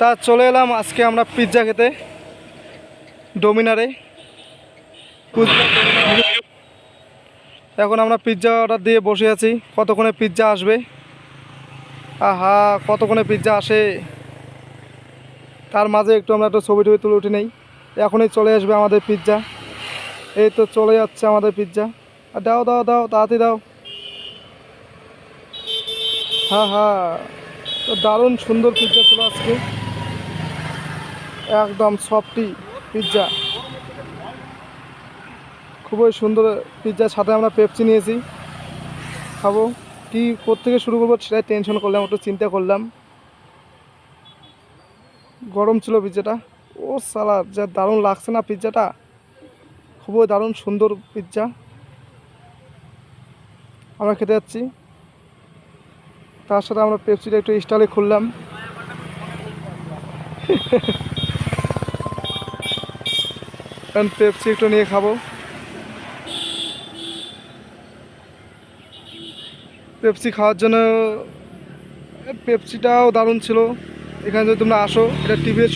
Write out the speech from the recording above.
তা চলে এলাম আজকে আমরা পিৎজা খেতে ডোমিনারে এখন আমরা পিৎজা অর্ডার দিয়ে বসে আছি, কতক্ষণে পিৎজা আসবে? আহা, কতক্ষণে পিৎজা আসে? তার মাঝে একটু আমরা একটু ছবি টবি তুলে উঠে নেই। এখনই চলে আসবে আমাদের পিৎজা এই তো চলে যাচ্ছে আমাদের পিৎজা আর দাও দাও দাও, তাড়াতাড়ি দাও। হ্যাঁ হ্যাঁ তো দারুণ সুন্দর পিৎজা ছিল আজকে। একদম সফটি পিৎজা খুবই সুন্দর পিৎজার সাথে আমরা পেপসি নিয়েছি। খাব। কি থেকে শুরু করব সেটাই টেনশন করলাম, একটু চিন্তা করলাম। গরম ছিল পিৎজাটা ও সালা, যা দারুণ লাগছে না পিৎজাটা খুবই দারুণ সুন্দর পিৎজা আমরা খেতে যাচ্ছি। তার সাথে আমরা পেপসিটা একটু স্টাইলে খুললাম। কারণ পেপসি একটু নিয়ে খাব। পেপসি খাওয়ার জন্য পেপসিটাও দারুণ ছিল। এখানে যদি তোমরা আসো, এটা টিভির